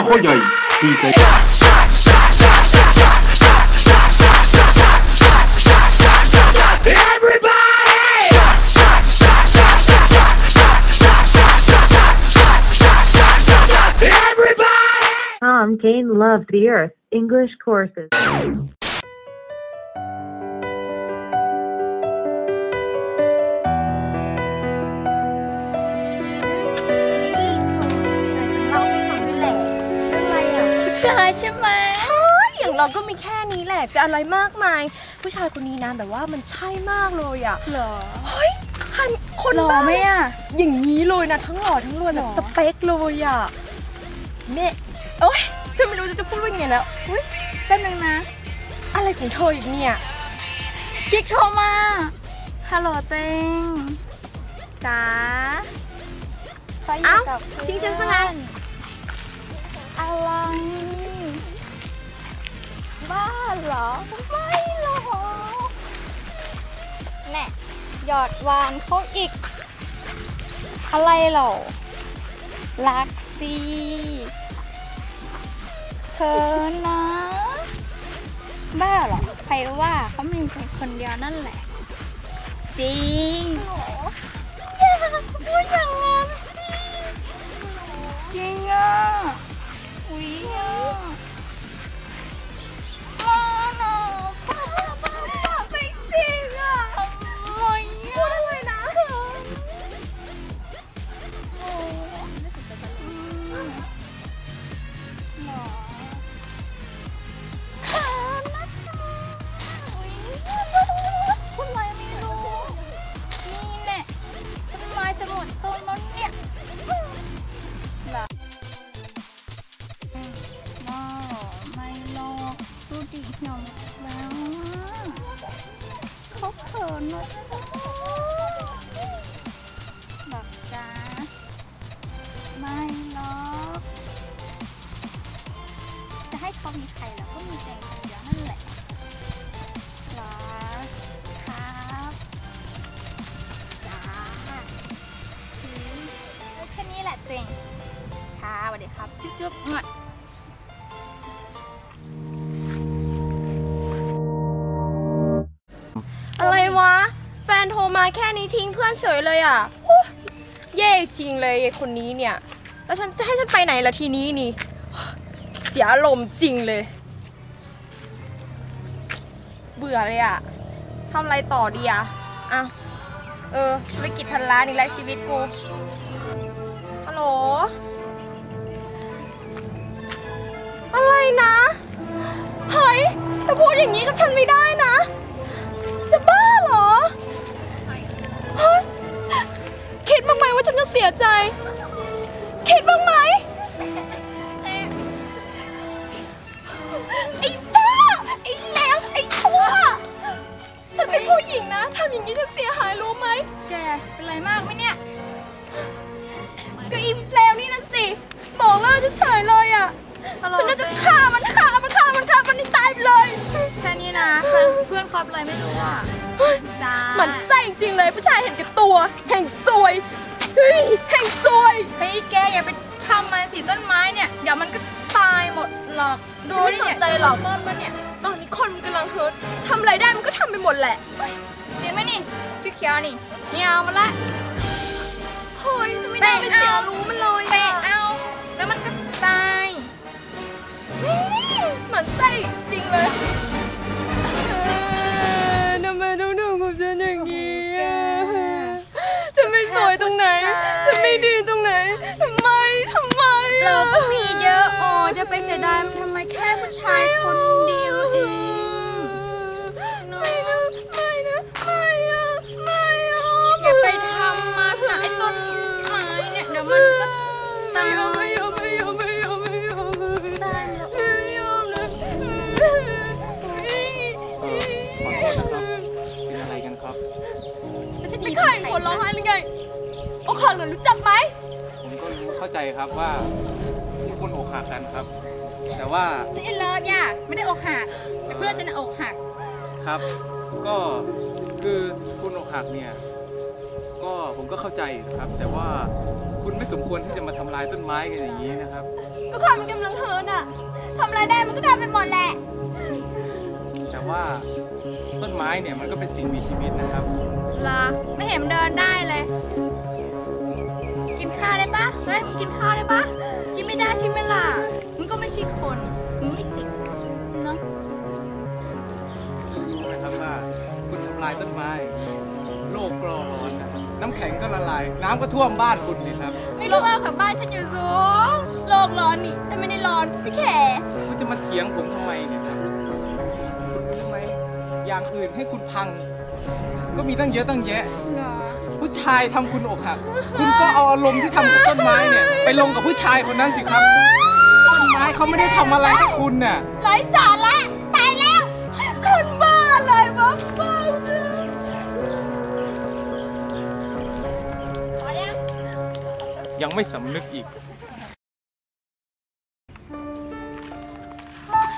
างข้อใหญ่พรีเซนต์ Tom Kane loved the earth. English courses. อะผู้ชายใช่ไหมอย่างเราก็มีแค่นี้แหละจะอะไรมากมาย ผู้ชายคนนี้นะแบบว่ามันใช่มากเลยอะหรอเฮ้ยคันคนหล่อบ้าไหมอะอย่างนี้เลยนะทั้งหล่อทั้งรวยแบบหรอสเปคเลยอะแม่โอ้ยฉันไม่รู้จะพูดว่าไงแล้วอุ้ยแป๊บนึงนะ อะไรของเธออีกเนี่ยกิ๊กโทรมาฮัลโหลเต็งจ๋าเขาอยู่เอ้ากับทิ้งฉันซะงั้น อะไร บ้าเหรอ ไม่หรอกแน่หยอดวานเขาอีก อะไรเหรอรักสิเธอนะบ้าเหรอ ใครว่าเขามีเพียงคนเดียวนั่นแหละ จริงอย่าพูดอย่างนั้นสิ จริงอะ อุ้ยอ่ เมาแค่นี้ทิ้งเพื่อนเฉยเลยอะเย่จริงเลยคนนี้เนี่ย แล้วฉันจะให้ฉันไปไหนล่ะทีนี้นี่ เสียอารมณ์จริงเลย เบื่อเลยอะทำอะไรต่อดีอะอะเออธุรกิจพันล้านนี่แหละชีวิตกู ฮัลโหล อะไรนะ เฮ้ยถ้าพูดอย่างนี้กับฉันไม่ได้ อนคบอะไรไม่รู้อะจ้ามันไส้จริงๆเลยผู้ชายเห็นแก่ตัวแห่งซวยเฮ้ยแห่งซวยเฮ้ยแกอย่าไปทำมันสิต้นไม้เนี่ย เดี๋ยวมันก็ตายหมดหรอก ดูไม่ดิสเนี่ยนใจหรอกต้นมันเนี่ยตอนนี้คนมันกำลังเฮิร์ตทำอะไรได้มันก็ทำไปหมดแหละเห็นไหมนี่เขียวๆนี่เหี่ยวมาละ เฮ้ยไม่ได้ไปเสียรู้มันเลยเตะอะเอาแล้วมันก็ตายหมันไส้จริงเลย เราก็มีเยอะ โอ้จะไปเสียดายมันทำไมแค่ผู้ชาย ทุกคนอกหักกันครับ แต่ว่าฉันอินเลิฟย่าไม่ได้อกหักแต่เพื่อนฉันน่ะอกหัก ครับ ก็คือคุณอกหักเนี่ย ก็ผมก็เข้าใจนะครับ แต่ว่าคุณไม่สมควรที่จะมาทำลายต้นไม้กันอย่างนี้นะครับ ก็ความมันกำลังเฮิร์นอะทำอะไรได้มันก็ทำไปหมดแหละ แต่ว่าต้นไม้เนี่ยมันก็เป็นสิ่งมีชีวิตนะครับ เหรอ ไม่เห็นมันเดินได้เลยกิ นข้าวได้ปะเฮ้ยมึงกินข้าวได้ปะกินไม่ได้ใช่ไหมล่ะมึงก็ไม่ใช่คนมึงไม่จิตเนาะรู้ไหมครับว่าคุณทำลายต้นไม้ โลกก็ร้อนนะครับน้ำแข็งก็ละลาย น้ำก็ท่วมบ้านคุณสิครับ ไม่รู้ว่ากับบ้านฉันอยู่สูงโลกร้อนนี่ฉันไม่ได้ร้อนพี่แขคุณจะมาเถียงผมทำไมเนี่ยนะคุณรู้ไหมอย่างอื่นให้คุณพัง ก็มีตั้งเยอะตั้งแยะเหรอ ผู้ชายทำคุณอกหัก คุณก็เอาอารมณ์ที่ทำกับต้นไม้เนี่ย ไปลงกับผู้ชายคนนั้นสิครับ ต้นไม้เขาไม่ได้ทำอะไรให้คุณน่ะไร้สาระตายแล้วคนบ้าอะไรวะบ้าพอยังยังไม่สำนึกอีก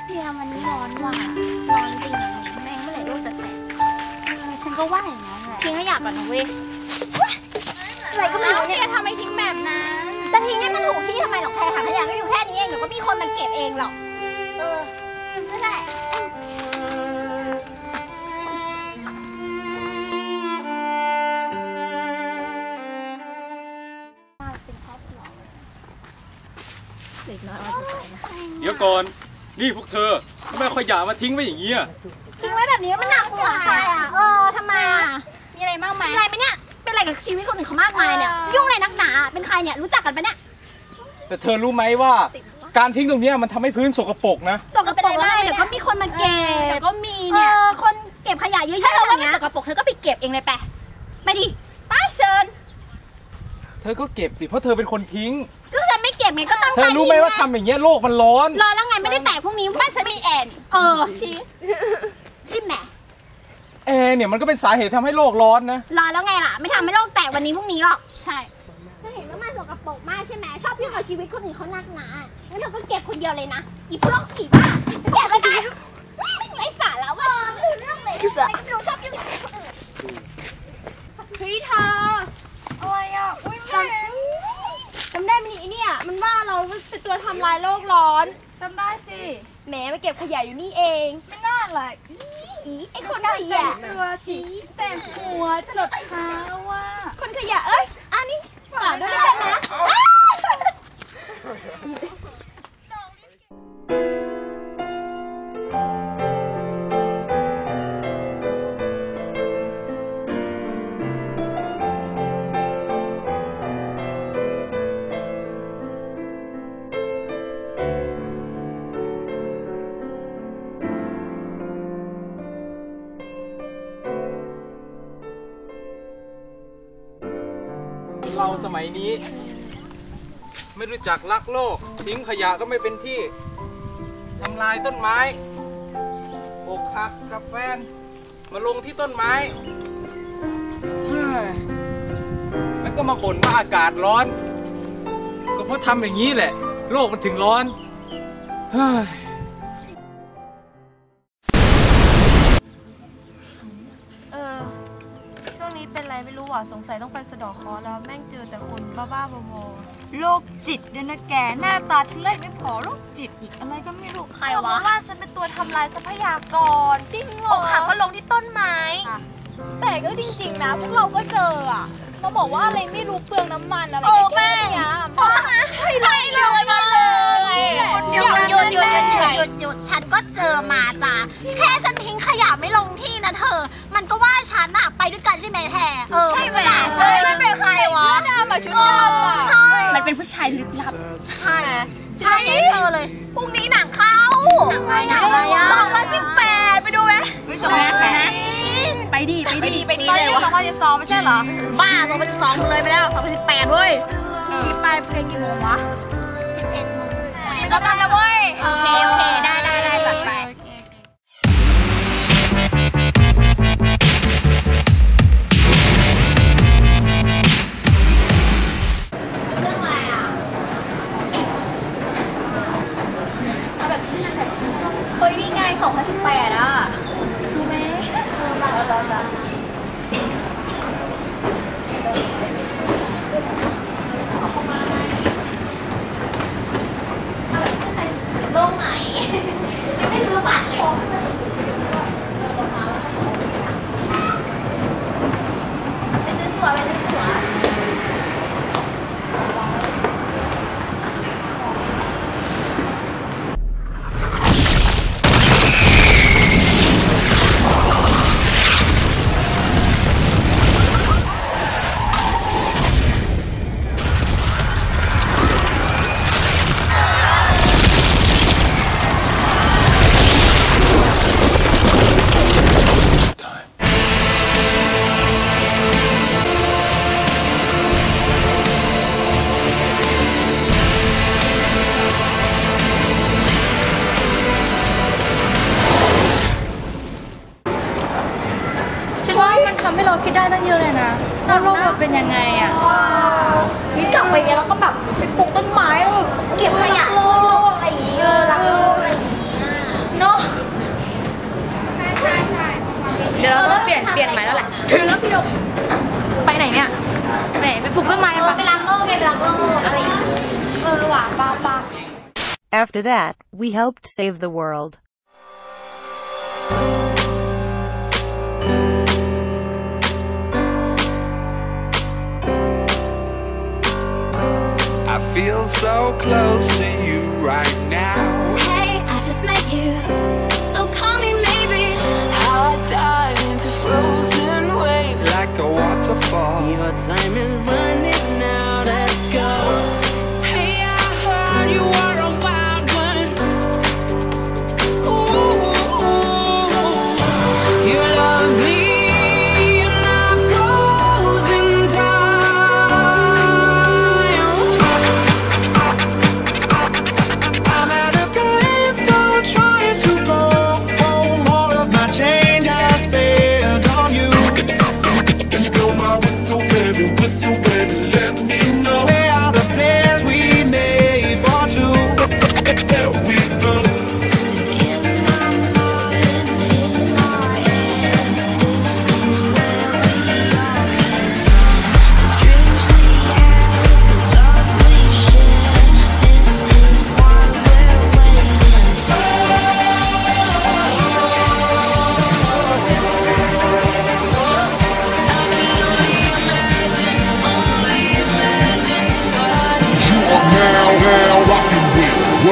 เดียวันนี้ร้อนว่ะ ร้อนจริงอะแม่งเมื่อไหร่ลูกจะแตกฉันก็ว่าอย่างนั้นแหละทิ้งขยะก่อนนะเว้ย อะไรก็ไม่รู้เนี่ยทำไมทิ้งแบบนั้นจะทิ้งให้มันถูกที่ทำไมหรอกแพรถังขยะก็อยู่แค่นี้เองเดี๋ยวก็มีคนมาเก็บเองหรอกเออนั่นแหละเดี๋ยวก่อน นี่พวกเธอทำไมเอาขยะมาทิ้งไว้อย่างนี้ยทิ้งไว้แบบนี้มันหนักหัวอะเออทำไมอะมีอะไรบ้างไหมเป็นไรไหมเนี่ย กับชีวิตคนอื่นเขามากมายเนี่ย ยุ่งอะไรนักหนา เป็นใครเนี่ยรู้จักกันปะเนี่ย แต่เธอรู้ไหมว่าการทิ้งตรงเนี้ยมันทำให้พื้นสกปรกนะ สกปรกอะไรเดี๋ยวก็มีคนมาเก็บเดี๋ยวก็มีเนี่เนี่ยยคนเก็บขยะเยอะๆถ้าเราอว่าย่างมันเงี้ยสกปรกเธอก็ไปเก็บเองเลยไปไปดิไปเชิญ เธอก็เก็บสิเพราะเธอเป็นคนทิ้ง ก็ฉันไม่เก็บไงก็ตั้งเธอรู้ไหมว่าทำอย่างเงี้ยโลกมันร้อนรอแล้วไงไม่ได้แตะพรุ่งนี้บ้านฉันมีแอนเออชี้ชิมแหมแอร์ เนี่ยมันก็เป็นสาเหตุทำให้โลกร้อนนะรอแล้วไงล่ะ ไม่ทำให้โลกแตกวันนี้พรุ่งนี้หรอกใช่เธอเห็นว่ามันสกปรกมากใช่ไหมชอบยุ่งกับชีวิตคนอื่นเขานักหนางั้นเธอก็เก็บคนเดียวเลยนะอีพวกผีบ้าเก็บไปไปไม่ไร้สาระว่าเรื่องเลยไม่รู้ชอบยุ่งกับชีวิตคนอื่นเฮ้ยเธออะไรอะอุ้ยจำจำได้ไหมนี่ไอ้เนี่ยมันว่าเราเป็นตัวทำลายโลกร้อนจำได้สิแหมมาเก็บขยะอยู่นี่เอง ไม่น่าเลย อีไอคนขยะตัวสีแต่งหัวจะหลดเท้าว่ะคนขยะเอ้ยอันนี้ฝากด้วยแล้วกันนะ ยนี้ ไม่รู้จักรักโลก ทิ้งขยะก็ไม่เป็นที่ทำลายต้นไม้อกหักกับแฟน มาลงที่ต้นไม้แล้วก็มาบ่นว่าอากาศร้อน ก็เพราะทำอย่างนี้แหละ โลกมันถึงร้อนเฮ้ย สงสัยต้องไปสะเดอกคอแล้วแม่งเจอแต่คนบ้าๆบอโรคจิตเนี่ยนะแกหน้าตาทุเรศไม่พอโรคจิตอีกอะไรก็ไม่รู้ๆใครเชื่อวะมาว่าฉันเป็นตัวทำลายทรัพยากรจริงเหรอ อกหักก็ลงที่ต้นไม้ แต่ก็จริงๆนะ พวกเราก็เจออะมาบอกว่าอะไรไม่รู้เปลืองน้ำมันอะไรโอ้ก็แม่แค่เนี้ย ใช่เลยเลยมาเลย หยุดหยุดหยุดหยุดหยุดหยุดหยุดฉันก็เจอมาจ้ะแค่ฉันทิ้งขยะไม่ลงที่นะเธอ มันก็ว่าฉันอะไปด้วยกันใช่ไหมแพรเออใช่ไหมใช่ไม่เป็นใครวะเสื้อดำอะชุดดำอะใช่มันเป็นผู้ชายลึกลับใช่ใช่เธอเลยพรุ่งนี้หนังเข้าหนังอะไรหนังอะไรอะสองพันสิบแปดไปดูไหมไม่ส่งแม่แม่ไปดีไปดีไปดีเลยวะสองพันสิบสองไม่ใช่เหรอบ้าสองพันสิบสองเลยไปแล้วสองพันสิบแปดเว้ยไปเพลงกี่โมงวะ ก็ตามนะเว้ย โอเค โอเค ได้ After that, we helped save the world. I feel so close to you right now. Hey, I just met you. So call me maybe. How I dive into frozen waves like a waterfall. Your time is running.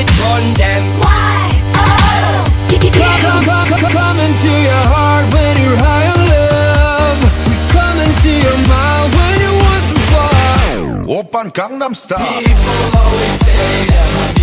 it condemned. Why? Oh. Come, come, come, come into your heart when you're high on love. We come into your mind when you want some fun. Open Gangnam Style. People always say that.